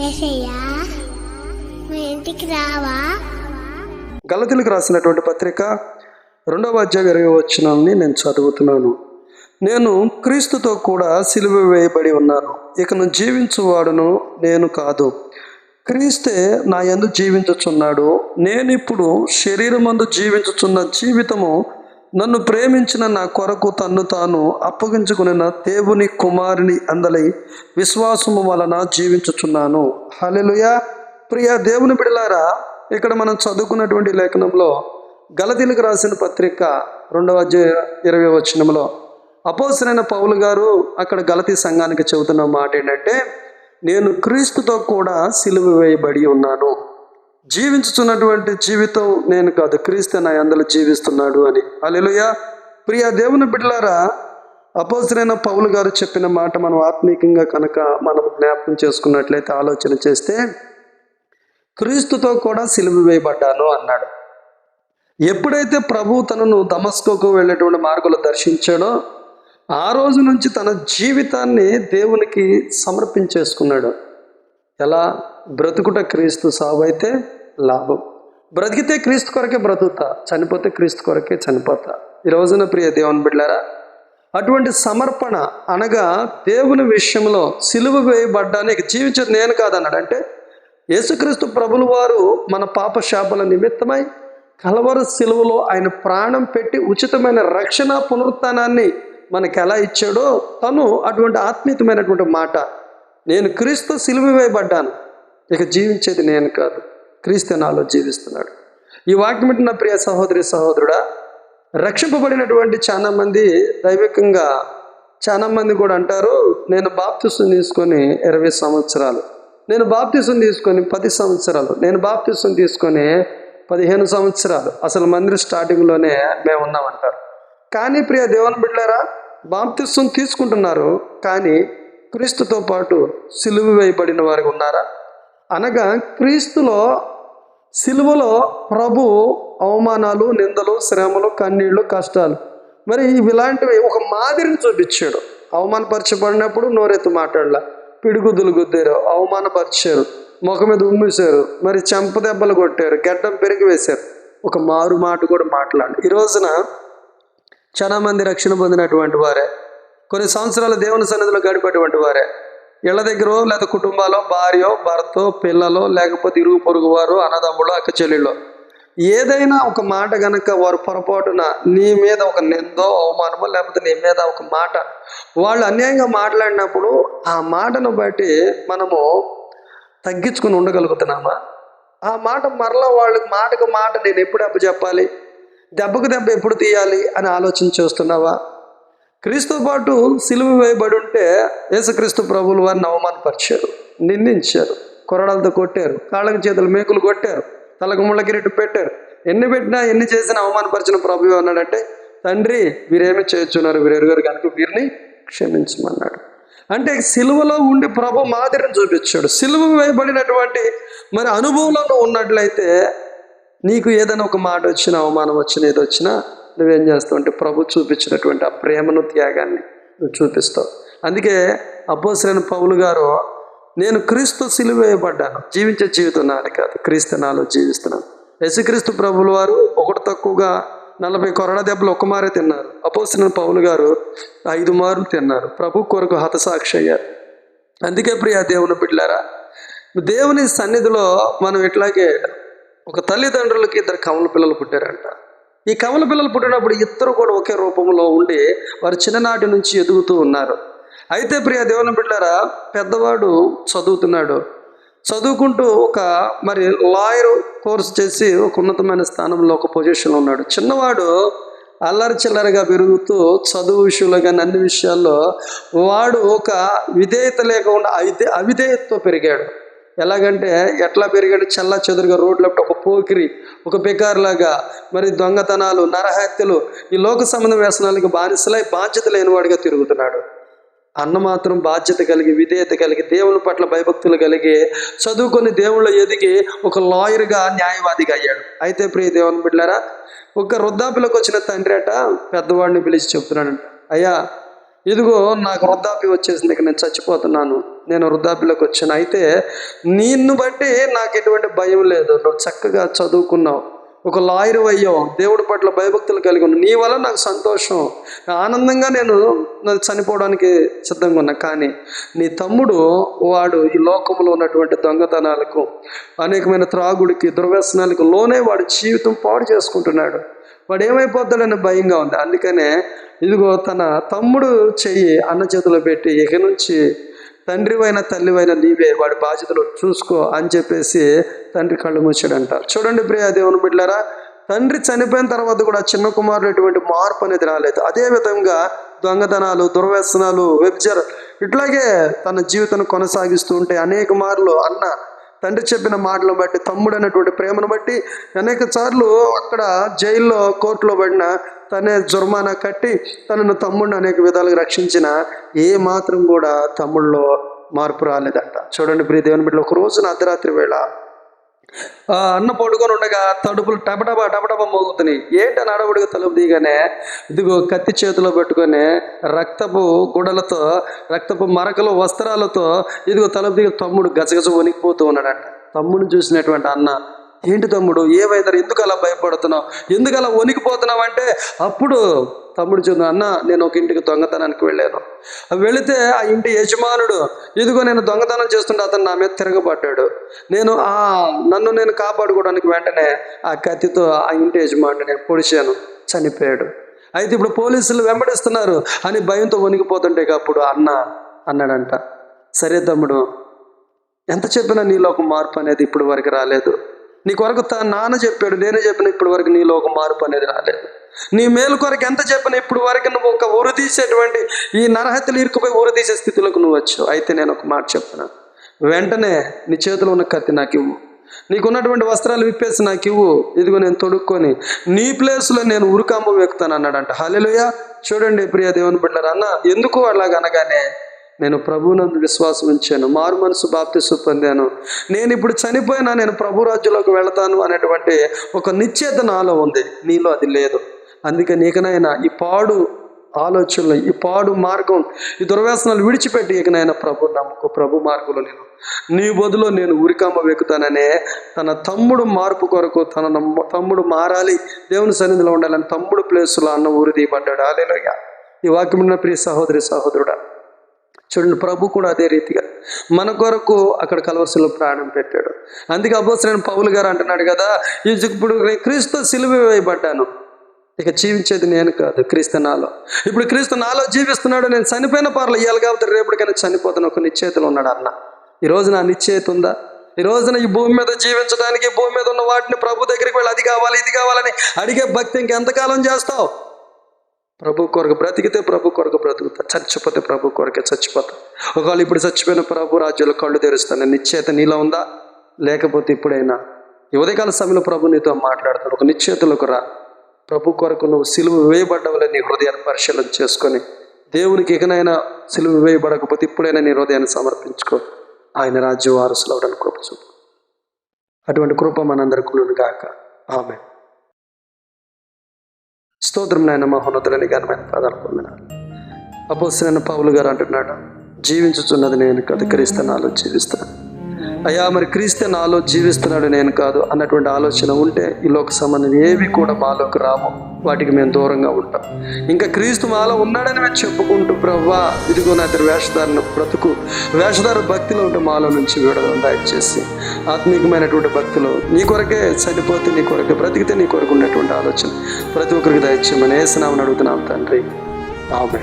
ఏసయ్యా మా ఇంటికి రావా? గలతీలకు రాసినటువంటి పత్రిక రెండవ అధ్యాయం ఇరవై వచ్చినాన్ని నేను చదువుతున్నాను. నేను క్రీస్తుతో కూడా సిలువ వేయబడి ఉన్నాను. ఇకను జీవించువాడును నేను కాదు. క్రీస్తే నా యందు జీవించుచున్నాడు. నేను ఇప్పుడు శరీరమందు జీవించుచున్న జీవితము నన్ను ప్రేమించిన నా కొరకు తన్ను తాను అప్పగించుకున్న దేవుని కుమారుని అందలై విశ్వాసము వలన జీవించుచున్నాను. హల్లెలూయా. ప్రియ దేవుని బిడలారా ఇక్కడ మనం చదువుకున్నటువంటి లేఖనంలో గలతీలకు రాసిన పత్రిక రెండవ అధ్యాయ ఇరవై వచనంలో అపోసరైన పౌలు గారు అక్కడ గలతీ సంఘానికి చెబుతున్న మాట ఏంటంటే నేను క్రీస్తుతో కూడా సిలువ వేయబడి ఉన్నాను. జీవించుతున్నటువంటి జీవితం నేను కాదు క్రీస్తు నా అందరూ జీవిస్తున్నాడు అని. అలెలుయ ప్రియ దేవుని బిడ్డలారా అపోజరైన పౌలు గారు చెప్పిన మాట మనం ఆత్మీయంగా కనుక మనం జ్ఞాపకం చేసుకున్నట్లయితే ఆలోచన చేస్తే క్రీస్తుతో కూడా సిలువ వేయబడ్డాను అన్నాడు. ఎప్పుడైతే ప్రభు తనను దమస్కోకు వెళ్ళేటువంటి మార్గంలో దర్శించాడో ఆ రోజు నుంచి తన జీవితాన్ని దేవునికి సమర్పించేసుకున్నాడు. ఎలా? బ్రతుకుట క్రీస్తు సావు అయితే లాభం. బ్రతికితే క్రీస్తు కొరకే బ్రతుకుతా చనిపోతే క్రీస్తు కొరకే చనిపోతా. ఈ రోజున ప్రియ దేవుని బిడ్డారా అటువంటి సమర్పణ అనగా దేవుని విషయంలో సిలువ వేయబడ్డానికి జీవించేది నేను కాదన్నాడు. అంటే యేసుక్రీస్తు ప్రభులు వారు మన పాప శాపల నిమిత్తమై కలవర సిలువలో ఆయన ప్రాణం పెట్టి ఉచితమైన రక్షణ పునరుత్నాన్ని మనకు ఎలా ఇచ్చాడో తను అటువంటి ఆత్మీయతమైనటువంటి మాట. నేను క్రీస్తు సిలువ వేయబడ్డాను. ఇక జీవించేది నేను కాదు. క్రీస్తు నాలో జీవిస్తున్నాడు. ఈ వాక్యం నా ప్రియ సహోదరి సహోదరుడా రక్షింపబడినటువంటి చాలా మంది దైవికంగా చాలా మంది కూడా అంటారు నేను బాప్తిసం తీసుకొని ఇరవై సంవత్సరాలు నేను బాప్తిసం తీసుకొని పది సంవత్సరాలు నేను బాప్తిసం తీసుకొని పదిహేను సంవత్సరాలు అసలు మందిర స్టార్టింగ్లోనే మేము ఉన్నామంటారు. కానీ ప్రియ దేవన బిడ్డారా బాప్తిసం తీసుకుంటున్నారు కానీ క్రీస్తుతో పాటు సిలువు వేయబడిన వారు ఉన్నారా? అనగా క్రీస్తులో సిలువలో ప్రభు అవమానాలు నిందలు శ్రమలు కన్నీళ్ళు కష్టాలు. మరి ఇవి ఇలాంటివి ఒక మాదిరిని చూపించాడు. అవమానపరచబడినప్పుడు నోరెత్తు మాట్లాడలా. పిడుగుద్దులు గుద్దారు అవమానపరిచారు ముఖం మీద ఉమ్మేశారు మరి చెంప దెబ్బలు కొట్టారు గడ్డం పెరిగి వేశారు. ఒక మారు మాట కూడా మాట్లాడు. ఈ రోజున చాలామంది రక్షణ పొందినటువంటి వారే కొన్ని సంవత్సరాలు దేవుని సన్నిధిలో గడిపేటువంటి వారే ఇళ్ళ దగ్గర లేదా కుటుంబాలో భార్యో భర్త పిల్లలు లేకపోతే ఇరుగు పొరుగు వారు అన్నదమ్ముడు అక్క చెల్లెళ్ళు. ఏదైనా ఒక మాట గనక వారు పొరపాటున నీ మీద ఒక నిందో అవమానమో లేకపోతే నీ మీద ఒక మాట వాళ్ళు అన్యాయంగా మాట్లాడినప్పుడు ఆ మాటను బట్టి మనము తగ్గించుకుని ఉండగలుగుతున్నామా? ఆ మాట మరలా వాళ్ళకి మాటకు మాట నేను ఎప్పుడు అప్పు చెప్పాలి దెబ్బకు దెబ్బ ఎప్పుడు తీయాలి? అని ఆలోచన చేస్తున్నావా క్రీస్తు పాటు సిలువ వేయబడి ఉంటే యేసుక్రీస్తు ప్రభువులు వారిని అవమానపరిచారు నిందించారు కొరడాలతో కొట్టారు కాళ్ళకి చేతులు మేకులు కొట్టారు తలకు ముళ్ళ కిరీటు పెట్టారు. ఎన్ని పెట్టినా ఎన్ని చేసినా అవమానపరిచిన ప్రభు అన్నాడంటే తండ్రి వీరేమి చేస్తున్నారు వీరెరుగారు కనుక వీరిని క్షమించమన్నాడు. అంటే సిలువలో ఉండి ప్రభు మాదిరిని చూపించాడు. సిలువ వేయబడినటువంటి మరి అనుభవంలో ఉన్నట్లయితే నీకు ఏదైనా ఒక మాట వచ్చినా అవమానం వచ్చినా ఏదో వచ్చినా నువ్వేం చేస్తావు అంటే ప్రభు చూపించినటువంటి ఆ ప్రేమను త్యాగాన్ని నువ్వు చూపిస్తావు. అందుకే అబ్బోసరైన పౌలు గారు నేను క్రీస్తు సిలువేయబడ్డాను. జీవించే జీవితం నాది కాదు. క్రీస్తు నాలో జీవిస్తున్నాను. యేసుక్రీస్తు ప్రభుల వారు ఒకటి తక్కువగా నలభై కొరడ దెబ్బలు ఒక్క మారే తిన్నారు. అపోసిన పౌలు గారు ఐదు మార్లు తిన్నారు. ప్రభు కొరకు హతసాక్షి అయ్యారు. అందుకే ప్రియ దేవుని బిడ్డారా దేవుని సన్నిధిలో మనం ఇట్లాగే ఒక తల్లిదండ్రులకి ఇద్దరు కమల పిల్లలు పుట్టారంట. ఈ కమల పిల్లలు పుట్టినప్పుడు ఇద్దరు కూడా ఒకే రూపంలో ఉండి వారు చిన్ననాటి నుంచి ఎదుగుతూ ఉన్నారు. అయితే ప్రియ దేవుని బిడ్డారా పెద్దవాడు చదువుతున్నాడు. చదువుకుంటూ ఒక మరి లాయర్ కోర్స్ చేసి ఒక ఉన్నతమైన స్థానంలో ఒక పొజిషన్లో ఉన్నాడు. చిన్నవాడు అల్లరి చిల్లరగా పెరుగుతూ చదువు విషయంలో కానీ అన్ని విషయాల్లో వాడు ఒక విధేయత లేకుండా అవిధే అవిధేయతతో పెరిగాడు. ఎలాగంటే ఎట్లా పెరిగాడు? చల్ల చెదురుగా రోడ్ల ఒక పోకిరి ఒక బెకార్లాగా మరి దొంగతనాలు నరహత్యలు ఈ లోక సంబంధ వ్యసనాలకు బానిసలై బాధ్యత లేనివాడిగా తిరుగుతున్నాడు. అన్న మాత్రం బాధ్యత కలిగి విధేయత కలిగి దేవుని పట్ల భయభక్తులు కలిగి చదువుకొని దేవుళ్ళు ఎదిగి ఒక లాయర్గా న్యాయవాదిగా అయ్యాడు. అయితే ప్రియ దేవుని బిడ్డారా ఒక వృద్ధాపులకు వచ్చిన తండ్రి అట పెద్దవాడిని పిలిచి చెప్తున్నాడంట అయ్యా ఇదిగో నాకు వృద్ధాప్యం వచ్చేసింది ఇక నేను చచ్చిపోతున్నాను. నేను వృద్ధాప్యలోకి వచ్చాను. అయితే నిన్ను బట్టి నాకు ఎటువంటి భయం లేదు. నువ్వు చక్కగా చదువుకున్నావు. ఒక లాయర్ అయ్యావు. దేవుడి పట్ల భయభక్తులు కలిగి ఉన్నావు. నీ వల్ల నాకు సంతోషం. ఆనందంగా నేను చనిపోవడానికి సిద్ధంగా ఉన్నా. కానీ నీ తమ్ముడు వాడు ఈ లోకంలో ఉన్నటువంటి దొంగతనాలకు అనేకమైన త్రాగుడికి దుర్వ్యసనాలకు లోనే వాడు జీవితం పాడు చేసుకుంటున్నాడు. వాడు ఏమైపోతాడని భయంగా ఉంది. అందుకనే ఇదిగో తన తమ్ముడు చెయ్యి అన్న చేతిలో పెట్టి ఇక నుంచి తండ్రివైన తల్లివైన నీవే వాడి బాధ్యతలు చూసుకో అని చెప్పేసి తండ్రి కళ్ళు మూసాడంట చూడండి ప్రియ దేవుని బిడ్డారా తండ్రి చనిపోయిన తర్వాత కూడా చిన్న కుమారుడు ఎటువంటి మార్పు అనేది రాలేదు. అదే విధంగా దొంగతనాలు దుర్వ్యసనాలు వెబ్జర్ ఇట్లాగే తన జీవితాన్ని కొనసాగిస్తూ ఉంటే అనేక మార్లు అన్న తండ్రి చెప్పిన మాటలను బట్టి తమ్ముడు అనేటువంటి ప్రేమను బట్టి అనేక సార్లు అక్కడ జైల్లో కోర్టులో పడిన తనే జుర్మానా కట్టి తనను తమ్ముడిని అనేక విధాలుగా రక్షించిన ఏ మాత్రం కూడా తమ్ముళ్ళలో మార్పు రాలేదంట. చూడండి ప్రియ దేవుని బిడ్డ ఒక రోజున అర్ధరాత్రి వేళ అన్న పడుకొని ఉండగా తడుపులు టపటపా టపటప మోగుతున్నాయి. ఏంటని అడవుడిగా తలుపు దిగానే ఇదిగో కత్తి చేతిలో పెట్టుకొని రక్తపు గుడలతో రక్తపు మరకలు వస్త్రాలతో ఇదిగో తలుపు దిగి తమ్ముడు గజగజ వణికిపోతూ ఉన్నాడంట. తమ్ముడిని చూసినటువంటి అన్న ఏంటి తమ్ముడు? ఏమైతారు ఎందుకు అలా భయపడుతున్నావు? ఎందుకు అలా వణికిపోతున్నావు అంటే అప్పుడు తమ్ముడు చెందు అన్న నేను ఒక ఇంటికి దొంగతనానికి వెళ్ళాను. వెళితే ఆ ఇంటి యజమానుడు ఇదిగో నేను దొంగతనం చేస్తుంటే అతను నా మీద తిరగబడ్డాడు. నేను ఆ నన్ను నేను కాపాడుకోవడానికి వెంటనే ఆ కత్తితో ఆ ఇంటి యజమానుడు నేను పొడిచాను. చనిపోయాడు. అయితే ఇప్పుడు పోలీసులు వెంబడిస్తున్నారు అని భయంతో వణికిపోతుంటే అప్పుడు అన్న అన్నాడంట. సరే తమ్ముడు ఎంత చెప్పినా నీలో ఒక మార్పు అనేది ఇప్పుడు వరకు రాలేదు. నీ కొరకు నాన్న చెప్పాడు నేనే చెప్పిన ఇప్పటి వరకు నీలో ఒక మార్పు అనేది రాలేదు. నీ మేలు కొరకు ఎంత చెప్పిన ఇప్పుడు వరకు నువ్వు ఒక ఊరు తీసేటువంటి ఈ నరహతలు ఇరుకుపోయి ఊరు తీసే స్థితిలోకి నువ్వు వచ్చావు. అయితే నేను ఒక మాట చెప్తున్నా. వెంటనే నీ చేతిలో ఉన్న కత్తి నాకు ఇవ్వు. నీకున్నటువంటి వస్త్రాలు విప్పేసి నాకు ఇవ్వు. ఇదిగో నేను తొడుక్కొని నీ ప్లేస్లో నేను ఉరుకాంబం వెక్కుతాను అన్నాడంట. హలెలుయా చూడండి ప్రియ దేవుని బిడ్డలారా అన్న ఎందుకు అలాగనగానే నేను ప్రభువునందు విశ్వాసం ఉంచాను. మారు మనసు బాప్తిసు పొందాను. నేను ఇప్పుడు చనిపోయినా నేను ప్రభు రాజ్యంలోకి వెళతాను అనేటువంటి ఒక నిశ్చేత నాలో ఉంది. నీలో అది లేదు. అందుకే నీకనైనా ఈ పాడు ఆలోచనలు ఈ పాడు మార్గం ఈ దుర్వ్యాసనాలు విడిచిపెట్టి ఇకనైనా ప్రభు నమ్మకు. ప్రభు మార్గంలో నేను నీ బదులు నేను ఉరికమ్మ వెక్కుతాననే తన తమ్ముడు మార్పు కొరకు తన నమ్మ- తమ్ముడు మారాలి దేవుని సన్నిధిలో ఉండాలని తమ్ముడు ప్లేసులో అన్న ఊరి తీయబడ్డాడు. అలేలోయ ఈ వాక్యం ప్రియ సహోదరి సహోదరుడా చూడండి ప్రభు కూడా అదే రీతిగా మన కొరకు అక్కడ కలవరసలో ప్రాణం పెట్టాడు. అందుకే అబ్బోసరైన పౌలు గారు అంటున్నాడు కదా ఈ ఇప్పుడు నేను క్రీస్తు సిలువ వేయబడ్డాను. ఇక జీవించేది నేను కాదు క్రీస్తు నాలో. ఇప్పుడు క్రీస్తు నాలో జీవిస్తున్నాడు నేను చనిపోయిన పర్లు ఇవ్వాలి కాబట్టి రేపటికైనా చనిపోతాను ఒక నిశ్చేతలు ఉన్నాడు అన్న. ఈ రోజు నా నిశ్చయిత ఉందా? ఈ రోజున ఈ భూమి మీద జీవించడానికి భూమి మీద ఉన్న వాటిని ప్రభు దగ్గరికి వెళ్ళి అది కావాలి ఇది కావాలని అడిగే భక్తి ఇంకెంతకాలం చేస్తావు? ప్రభు కొరకు బ్రతికితే ప్రభు కొరకు బ్రతుకుతా చచ్చిపోతే ప్రభు కొరకే చచ్చిపోతా. ఒకవేళ ఇప్పుడు చచ్చిపోయిన ప్రభు రాజ్యంలో కళ్ళు తెరుస్తాను నిశ్చేత నీలో ఉందా? లేకపోతే ఇప్పుడైనా? ఉదయకాల సమయంలో ప్రభు నీతో మాట్లాడతాడు ఒక నిశ్చేతలకు రా. ప్రభు కొరకు నువ్వు సిలువ వేయబడ్డవలే నీ హృదయాన్ని పరిశీలన చేసుకొని దేవునికి ఇకనైనా సిలువ వేయబడకపోతే ఇప్పుడైనా నీ హృదయాన్ని సమర్పించుకో. ఆయన రాజ్య వారసులు అవడానికి కృప చూపు. అటువంటి కృప మనందరికీ గాక ఆమె స్తోత్రం నాయన మహోన్నతులని ఘనమైన పదాలు పొందినాడు అపోసిన పౌలు గారు అంటున్నాడు జీవించుచున్నది నేను కథకరిస్తాను ఆలోచిస్తాను నాలో జీవిస్తాను. అయ్యా మరి క్రీస్తు నాలో జీవిస్తున్నాడు నేను కాదు అన్నటువంటి ఆలోచన ఉంటే ఈ లోక సంబంధం ఏవి కూడా మాలోకి రాము వాటికి మేము దూరంగా ఉంటాం. ఇంకా క్రీస్తు మాలో ఉన్నాడని మేము చెప్పుకుంటూ ప్రవ్వా ఇదిగో నా ఇద్దరు వేషధారణ బ్రతుకు. వేషధార భక్తిలో ఉంటే మాలో నుంచి విడుదల దయచేసి ఆత్మీయమైనటువంటి భక్తిలో నీ కొరకే చనిపోతే నీ కొరకే బ్రతికితే నీ కొరకు ఉన్నటువంటి ఆలోచన ప్రతి ఒక్కరికి దయచేయమని ఏసునామని అడుగుతున్నాం తండ్రి. ఆమె